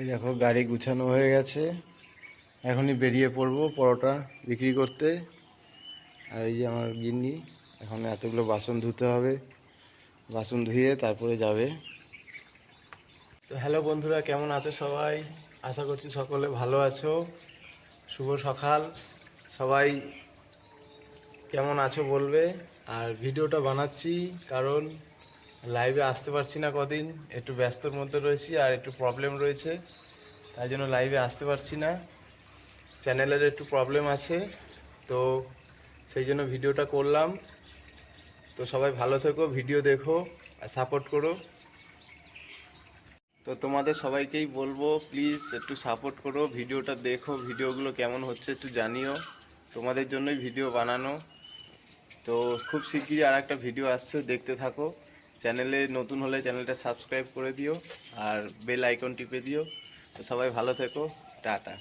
এই দেখো, গাড়ি গুছানো হয়ে গেছে। এখনই বেরিয়ে পড়ব পরোটা বিক্রি করতে। আর এই যে আমার গিন্নি, এখন এতগুলো বাসন ধুতে হবে। বাসন ধুয়ে তারপরে যাবে। তো হ্যালো বন্ধুরা, কেমন আছো সবাই? আশা করছি সকলে ভালো আছো। শুভ সকাল। সবাই কেমন আছো বলবে। আর ভিডিওটা বানাচ্ছি কারণ লাইভে আসতে পারছি না কদিন। একটু ব্যস্তর মধ্যে রয়েছি আর একটু প্রবলেম রয়েছে। তাই জন্য লাইভে আসতে পারছি না। চ্যানেলের একটু প্রবলেম আছে। তো সেই জন্য ভিডিওটা করলাম। তো সবাই ভালো থেকো ভিডিও দেখো আর সাপোর্ট করো। তো তোমাদের সবাইকেই বলব প্লিজ একটু সাপোর্ট করো ভিডিওটা দেখো ভিডিওগুলো কেমন হচ্ছে একটু জানিও। তোমাদের জন্যই ভিডিও বানানো। তো খুব শিগগিরই আর একটা ভিডিও আসছে, দেখতে থাকো। চ্যানেলে নতুন হলে চ্যানেলটা সাবস্ক্রাইব করে দিও আর বেল আইকন টিপে দিও। তো সবাই ভালো থেকো। টাটা।